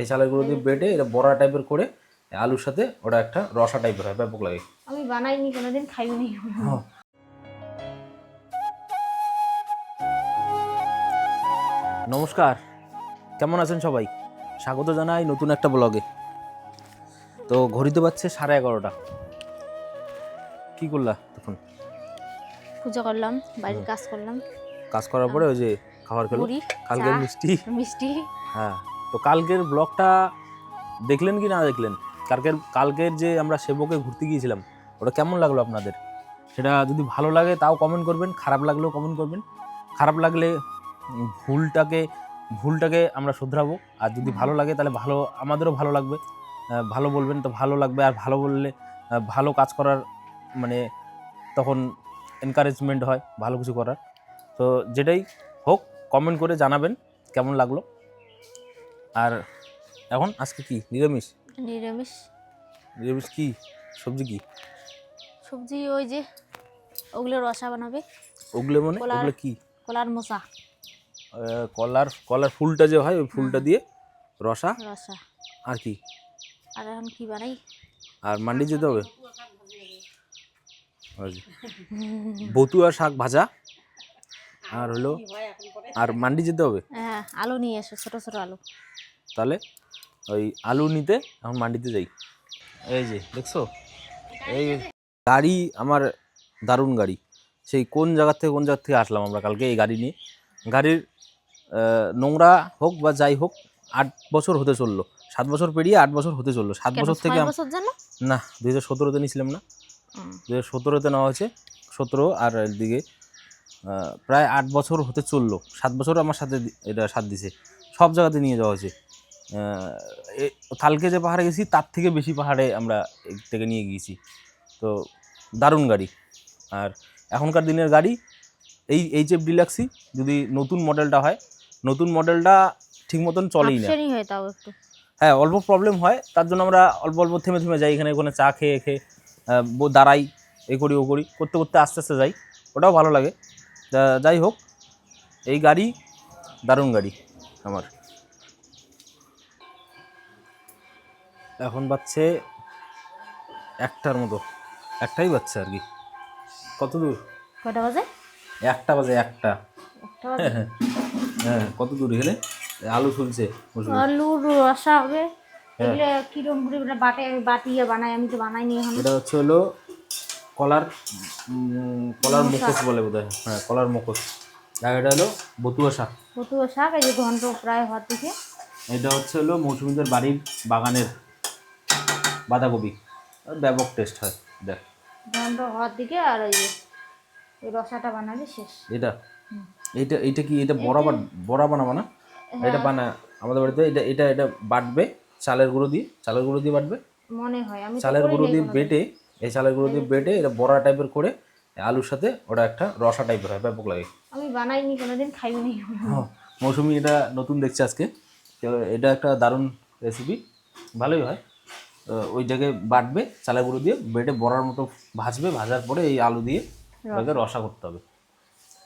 এই চালের গুঁড়ো দিয়ে বেটে এটা বড়া টাইপের করে আলুর সাথে ওটা একটা রসা টাইপের হয় ব্যাপক লাগে। আমি বানাইনি কোনোদিন খাইনি নমস্কার কেমন আছেন সবাই? স্বাগত জানাই নতুন একটা ব্লগে। তো ঘড়িতে পাচ্ছে সাড়ে এগারোটা। কি করলা তখন? পূজা করলাম বাড়ির কাজ করলাম। কাজ করার পরে ওই যে খাবার খেলো চা, মিষ্টি। মিষ্টি। হ্যাঁ। তো কালকের ব্লগটা দেখলেন কি না দেখলেন? কালকের কালকের যে আমরা সেবকে ঘুরতে গিয়েছিলাম, ওটা কেমন লাগল আপনাদের? সেটা যদি ভালো লাগে তাও কমেন্ট করবেন, খারাপ লাগলেও কমেন্ট করবেন। খারাপ লাগলে ভুলটাকে ভুলটাকে আমরা শুধরাবো। আর যদি ভালো লাগে তাহলে ভালো, আমাদেরও ভালো লাগবে। ভালো বলবেন তো ভালো লাগবে। আর ভালো বললে ভালো কাজ করার মানে তখন এনকারেজমেন্ট হয় ভালো কিছু করার। তো যেটাই হোক কমেন্ট করে জানাবেন কেমন লাগল। আর এখন আজকে কি? নিরামিষ? নিরামিষ। নিরামিষ কি? সবজি কি? সবজি ওই যে ওগুলো রসা বানাবে। ওগুলো মানে? ওগুলো কি? কলার মোচা কলার কলার ফুলটা যে হয় ওই ফুলটা দিয়ে রসা? রসা। আর কি? আর এখন কি বানাই? আর মান্ডি যেতে হবে? বতুয়া শাক ভাজা। আর হলো আর মান্ডি যেতে হবে? হ্যাঁ আলু নিয়ে এসো ছোট ছোট আলু। তাহলে ওই আলু নিতে এখন মান্ডিতে যাই। এই যে দেখছ? এই গাড়ি আমার দারুণ গাড়ি। সেই কোন জায়গা থেকে কোন জায়গা থেকে আসলাম আমরা কালকে এই গাড়ি নিয়ে? গাড়ির নোংরা হোক বা যাই হোক আট বছর হতে চলল। সাত বছর পেরিয়ে আট বছর হতে চলল। সাত বছর থেকে না দুই হাজার সতেরোতে নিয়েছিলাম না। দু হাজার সতেরোতে নেওয়া হয়েছে সতেরো আর এদিকে আহ, প্রায় আট বছর হতে চলল। সাত বছর আমার সাথে এটা সাথ দিছে। সব জায়গাতে নিয়ে যাওয়া হয়েছে। কালকে যে পাহাড়ে গেছি তার থেকে বেশি পাহাড়ে আমরা থেকে নিয়ে গিয়েছি। তো দারুণ গাড়ি। আর এখনকার দিনের গাড়ি এই এইচ এফ ডিলাক্সি যদি নতুন মডেলটা হয় নতুন মডেলটা ঠিক মতন চলেই না। হয় হ্যাঁ অল্প প্রবলেম হয় তার জন্য আমরা অল্প অল্প থেমে থেমে যাই এখানে ওখানে চা খেয়ে খেয়ে দাঁড়াই এ করি ও করি করতে করতে আস্তে আস্তে যাই। ওটাও ভালো লাগে। যাই হোক এই গাড়ি দারুণ গাড়ি আমার। এখন বাচ্চে একটার মতো। একটাই বাচ্চা আর কি। কত দূর? কয়টা বাজে? একটা বাজে একটা। একটা হ্যাঁ কত দূর গেলে আলু চলছে আলুর রসা হবে। হ্যাঁ। এগুলো কিরম করে বাটে আমি বাটিয়ে বানাই আমি তো বানাইনি এখন। এটা হচ্ছে হলো কলার কলার মুখোশ বলে বোধ হয় হ্যাঁ কলার মুখোশ। আর এটা হলো বতুয়া শাক। কতুয়া শাক এই যে ঘন্ট প্রায় হওয়ার দিকে। এটা হচ্ছে হলো মৌসুমীদের বাড়ির বাগানের বাঁধাকপি। ব্যাপক টেস্ট হয় দেখ। ঘন্ট হওয়ার দিকে আর ওই ওই রসাটা বানাবে শেষ। এটা? এইটা এইটা কি এটা বড়া বাট বড়া বানাবো না? এটা বানা আমাদের বাড়িতে এটা এটা এটা বাটবে চালের গুঁড়ো দিয়ে চালের গুঁড়ো দিয়ে বাটবে। মনে হয় আমি চালের গুঁড়ো দিয়ে বেটে এই চালের গুঁড়ো দিয়ে বেটে এটা বড়া টাইপের করে আলুর সাথে ওটা একটা রসা টাইপের হয় ব্যাপক লাগে। আমি বানাইনি কোনোদিন খাইনি হ্যাঁ, মৌসুমি এটা নতুন দেখছে আজকে। এটা একটা দারুণ রেসিপি ভালোই হয়। তো ওই জায়গায় বাটবে চালের গুঁড়ো দিয়ে বেটে বড়ার মতো ভাজবে ভাজার পরে এই আলু দিয়ে ওটাকে রসা করতে হবে।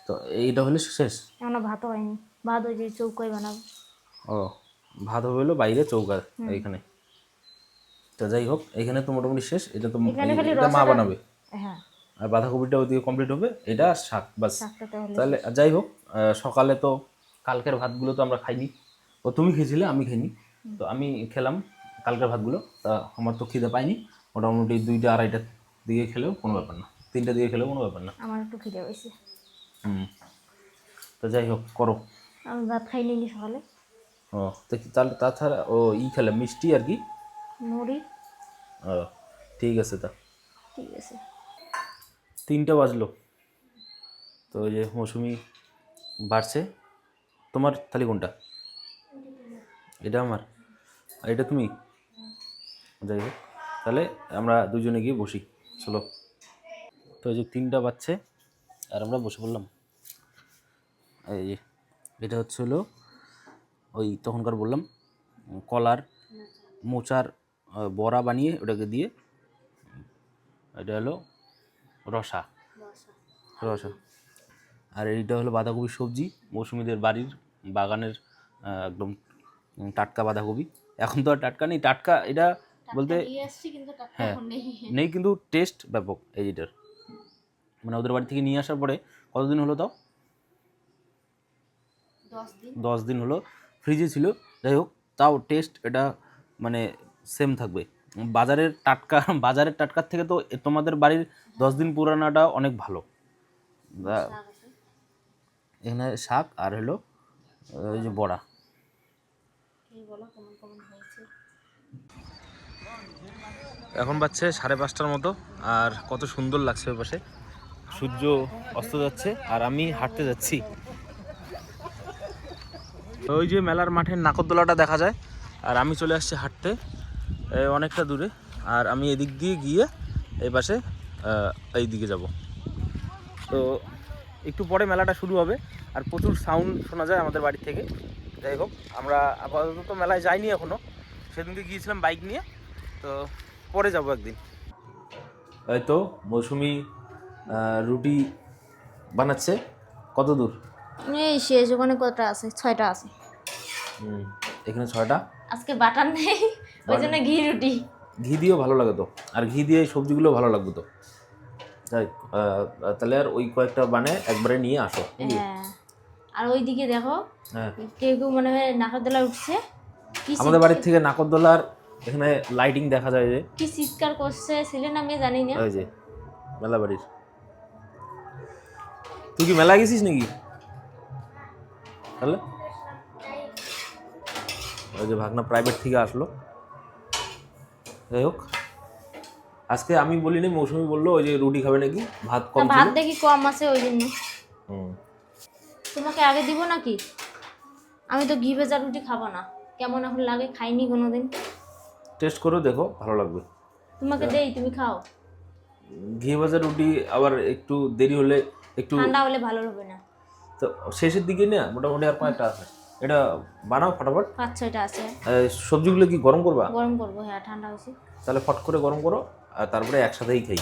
তো এইটা হলে শেষ? এখনও ভাতও হয়নি। ভাত ওই যে চৌকোয় বানাবো। ও ভাত হলো বাইরে চৌকা এইখানে। তো যাই হোক এখানে তো মোটামুটি শেষ। এটা তো এটা মা বানাবে। হ্যাঁ। আর বাঁধাকপিটা ওদিকে কমপ্লিট হবে। এটা শাক বাস তাহলে তাহলে যাই হোক সকালে তো কালকের ভাতগুলো তো আমরা খাইনি। ও তুমি খেয়েছিলে আমি খাইনি। তো আমি খেলাম। কালকের ভাতগুলো তা আমার তো খিদে পাইনি মোটামুটি দুইটা আড়াইটা দিকে খেলেও কোনো ব্যাপার না। তিনটা দিকে খেলেও কোনো ব্যাপার না। আমার একটু খিদে হয়েছে হুম। তো যাই হোক করো। আমি ভাত খাইনি নি সকালে। ও তো তাহলে তাছাড়া ও ই খেলে মিষ্টি আর কি? মুড়ি। ও ঠিক আছে তা। ঠিক আছে। তিনটা বাজলো। তো ওই যে মৌসুমি বাড়ছে। তোমার তাহলে কোনটা? এটা আমার। আর এটা তুমি? যাই হোক, তাহলে আমরা দুজনে গিয়ে বসি, চলো। তো এই যে তিনটা বাজছে, আর আমরা বসে পড়লাম। এই যে, এটা হচ্ছে হলো ওই তখনকার বললাম, কলার মোচার বড়া বানিয়ে ওটাকে দিয়ে, এটা হলো রসা। রসা। আর এইটা হলো বাঁধাকপির সবজি, মৌসুমীদের বাড়ির বাগানের একদম টাটকা বাঁধাকপি। এখন তো আর টাটকা নেই, টাটকা এটা বলতে হ্যাঁ। নেই। কিন্তু টেস্ট ব্যাপক এই এটার মানে ওদের বাড়ি থেকে নিয়ে আসার পরে কতদিন হলো তাও? দশ দিন। হলো। ফ্রিজে ছিল। যাই হোক তাও টেস্ট এটা মানে সেম থাকবে। বাজারের টাটকা বাজারের টাটকার থেকে তো তোমাদের বাড়ির দশ দিন পুরানাটা অনেক ভালো। এখানে শাক আর হলো ওই যে বড়া খেয়ে বলো কেমন কেমন হয়েছে এখন বাজছে সাড়ে পাঁচটার মতো, আর কত সুন্দর লাগছে ওই পাশে। সূর্য অস্ত যাচ্ছে, আর আমি হাঁটতে যাচ্ছি। ওই যে মেলার মাঠের নাকরদোলাটা দেখা যায়, আর আমি চলে আসছি হাঁটতে অনেকটা দূরে, আর আমি এদিক দিয়ে গিয়ে এই পাশে এই দিকে যাব। তো একটু পরে মেলাটা শুরু হবে, আর প্রচুর সাউন্ড শোনা যায় আমাদের বাড়ি থেকে। যাই হোক, আমরা আপাতত মেলায় যাইনি এখনও সেদিনকে গিয়েছিলাম বাইক নিয়ে তো পরে যাব একদিন। এই তো মৌসুমি রুটি বানাচ্ছে। কত দূর? এই শেষ ওখানে কতটা আছে? ছয়টা আছে। হুম, এখানে ছয়টা? আজকে বাটার নেই ওই জন্য ঘি রুটি। ঘি দিয়েও ভালো লাগে তো। আর ঘি দিয়ে সবজিগুলো ভালো লাগবে তো। যাই তাহলে আর ওই কয়েকটা বানে একবারে নিয়ে আসো? হ্যাঁ। আর ওইদিকে দেখো হ্যাঁ। কেউ কেউ মনে হয় নাকারদোলা উঠছে। আমাদের বাড়ির থেকে নাকরদোলার এখানে লাইটিং দেখা যায় যে। কি চিৎকার করছে ছেলে না মেয়ে জানি না। ওই যে মেলা বাড়ির। তুই কি মেলা গেছিস নাকি? তাহলে? ওই যে ভাগনা প্রাইভেট থেকে আসলো। যাই হোক। আজকে আমি বলি বলিনি মৌসুমি বলল ওই যে রুটি খাবে নাকি? ভাত কম ভাত দেখি কম আছে ওই জন্য। হুম। তোমাকে আগে দিব নাকি? আমি তো ঘি ভেজা রুটি খাব না। কেমন এখন লাগে খাইনি কোনোদিন। টেস্ট করে দেখো ভালো লাগবে। তোমাকে দেই তুমি খাও। ঘি ভাজা রুটি আবার একটু দেরি হলে একটু ঠান্ডা হলে ভালো হবে না। তো শেষের দিকে না মোটামুটি আর কয়েকটা আছে। এটা বানাও ফটাফট। পাঁচ ছয়টা আছে। সবজিগুলো কি গরম করবা? গরম করব হ্যাঁ ঠান্ডা হয়েছে। তাহলে ফট করে গরম করো আর তারপরে একসাথেই খাই।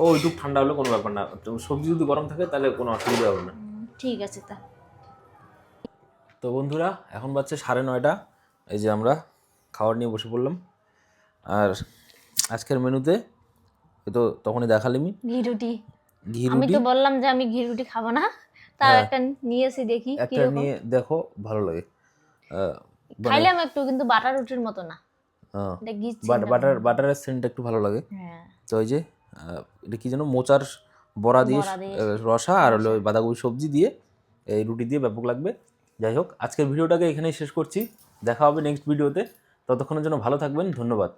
ও ওইটুক ঠান্ডা হলে কোনো ব্যাপার না। সবজি যদি গরম থাকে তাহলে কোনো অসুবিধা হবে না। ঠিক আছে তা। তো বন্ধুরা এখন বাজছে সাড়ে নয়টা। এই যে আমরা খাবার নিয়ে বসে পড়লাম। আর আজকের মেনুতে তো তখনই দেখালিমি ঘি রুটি। ঘি আমি রুটি। তো বললাম যে আমি ঘি রুটি খাব না তার হ্যাঁ। একটা নিয়ে এসে দেখি একটা কীরকম। নিয়ে দেখো ভালো লাগে। আহ, মানে- খাইলাম একটু কিন্তু বাটার রুটির মতো না। হ্যাঁ, এটা ঘি বাট- বাটার বাটারের সেন্টটা একটু ভালো লাগে। হ্যাঁ। তো ওই যে আহ, এটা কি যেন মোচার বড়া দিয়ে বড়া দিয়ে। আহ, রসা আর হলো ওই বাঁধাকপি সবজি দিয়ে এই রুটি দিয়ে ব্যাপক লাগবে। যাই হোক আজকের ভিডিওটাকে এখানেই শেষ করছি। দেখা হবে নেক্সট ভিডিওতে ততক্ষণের জন্য ভালো থাকবেন ধন্যবাদ।